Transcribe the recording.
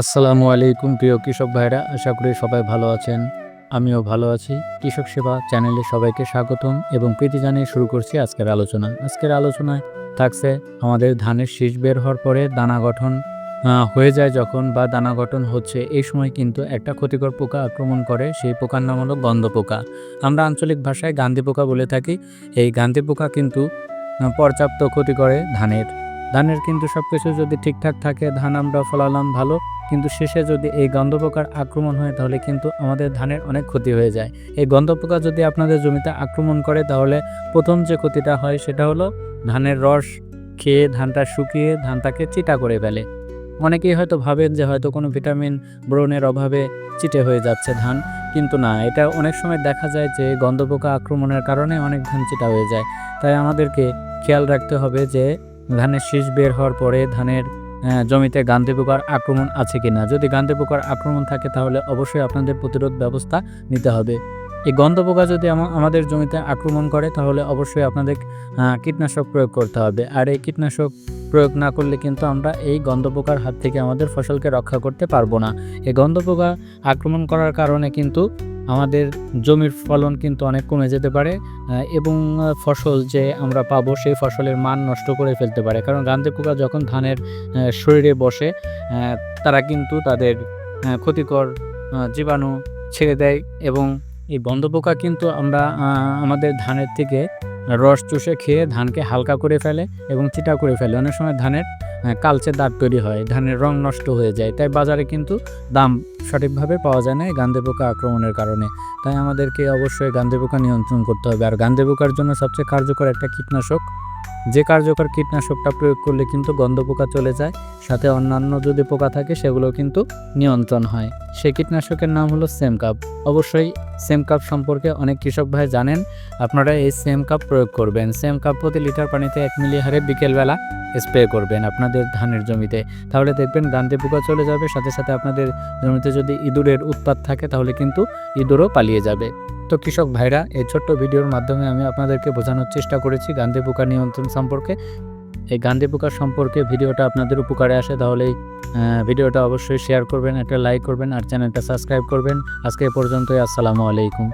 আসসালামু আলাইকুম প্রিয় কৃষক ভাইরা, আশা করি সবাই ভালো আছেন। আমিও ভালো আছি। কৃষক সেবা চ্যানেলে সবাইকে স্বাগতম এবং প্রীতি জানিয়ে শুরু করছি আজকের আলোচনা। আজকের আলোচনায় থাকছে আমাদের ধানের শীষ বের হওয়ার পরে দানা গঠন হয়ে যায় যখন বা দানা গঠন হচ্ছে, এই সময় কিন্তু একটা ক্ষতিকর পোকা আক্রমণ করে, সেই পোকার নাম হলো গন্ধ পোকা। আমরা আঞ্চলিক ভাষায় গান্ধী পোকা বলে থাকি। এই গান্ধী পোকা কিন্তু পর্যাপ্ত ক্ষতি করে ধানের। ধানের কিন্তু সব কিছু যদি ঠিকঠাক থাকে, ধান আমরা ফলালাম ভালো। কিন্তু শেষে যদি এই গন্ধপোকার আক্রমণ হয়, তাহলে কিন্তু আমাদের ধানের অনেক ক্ষতি হয়ে যায়। এই গন্ধপোকা যদি আপনাদের জমিতে আক্রমণ করে, তাহলে প্রথম যে ক্ষতিটা হয়, সেটা হলো ধানের রস খেয়ে ধানটা শুকিয়ে ধানটাকে চিটা করে ফেলে। অনেকেই হয়তো ভাবেন যে হয়তো কোনো ভিটামিন ব্রণের অভাবে চিটে হয়ে যাচ্ছে ধান, কিন্তু না, এটা অনেক সময় দেখা যায় যে গন্ধপোকা আক্রমণের কারণে অনেক ধান চিটা হয়ে যায়। তাই আমাদেরকে খেয়াল রাখতে হবে যে ধানের শীষ বের হওয়ার পরে ধানের জমিতে গান্ধী পোকার আক্রমণ আছে কিনা? যদি গান্ধী পোকার আক্রমণ থাকে, তাহলে অবশ্যই আপনাদের প্রতিরোধ ব্যবস্থা নিতে হবে। এই গন্ধ পোকা যদি আমা- আমাদের জমিতে আক্রমণ করে, তাহলে অবশ্যই আপনাদের কীটনাশক প্রয়োগ করতে হবে। আর এই কীটনাশক প্রয়োগ না করলে কিন্তু আমরা এই গন্ধ পোকার হাত থেকে আমাদের ফসলকে রক্ষা করতে পারব না। এই গন্ধ পোকা আক্রমণ করার কারণে কিন্তু আমাদের জমির ফলন কিন্তু অনেক কমে যেতে পারে এবং ফসল যে আমরা পাবো সেই ফসলের মান নষ্ট করে ফেলতে পারে। কারণ গান্ধী পোকা যখন ধানের শরীরে বসে তারা কিন্তু তাদের ক্ষতিকর জীবাণু ছেড়ে দেয় এবং এই বন্ধ পোকা কিন্তু আমরা আমাদের ধানের থেকে রস চুষে খেয়ে ধানকে হালকা করে ফেলে এবং চিটা করে ফেলে। অনেক সময় ধানের কালচে দাগ তৈরি হয়, ধানের রং নষ্ট হয়ে যায়। তাই বাজারে কিন্তু দাম সঠিকভাবে পাওয়া যায় না এই গান্ধে পোকা আক্রমণের কারণে। তাই আমাদেরকে অবশ্যই গান্ধে পোকা নিয়ন্ত্রণ করতে হবে। আর গান্ধে পোকার জন্য সবচেয়ে কার্যকর একটা কীটনাশক যে কার্যকর কীটনাশকটা প্রয়োগ করলে কিন্তু গন্ধ পোকা চলে যায়, সাথে অন্যান্য যদি পোকা থাকে সেগুলো কিন্তু নিয়ন্ত্রণ হয়। সেই কীটনাশকের নাম হলো সেম কাপ অবশ্যই সেম কাপ সম্পর্কে অনেক কৃষক ভাই জানেন, আপনারা এই সেম কাপ প্রয়োগ করবেন। সেম কাপ প্রতি লিটার পানিতে এক মিলি হারে বিকেলবেলা স্প্রে করবেন আপনাদের ধানের জমিতে। তাহলে দেখবেন গান্ধী পোকা চলে যাবে, সাথে সাথে আপনাদের জমিতে যদি ইঁদুরের উৎপাত থাকে তাহলে কিন্তু ইঁদুরও পালিয়ে যাবে। তো কৃষক ভাইরা, এই ছোট্ট ভিডিওর মাধ্যমে আমি আপনাদেরকে বোঝানোর চেষ্টা করেছি গান্ধী পোকা নিয়ন্ত্রণ সম্পর্কে। এই গান্ধী পোকা সম্পর্কে ভিডিওটা আপনাদের উপকারে আসে তাহলে ভিডিওটা অবশ্যই শেয়ার করবেন, একটা লাইক করবেন, আর চ্যানেলটা সাবস্ক্রাইব করবেন। আজকে এ পর্যন্তই, আসসালামু আলাইকুম।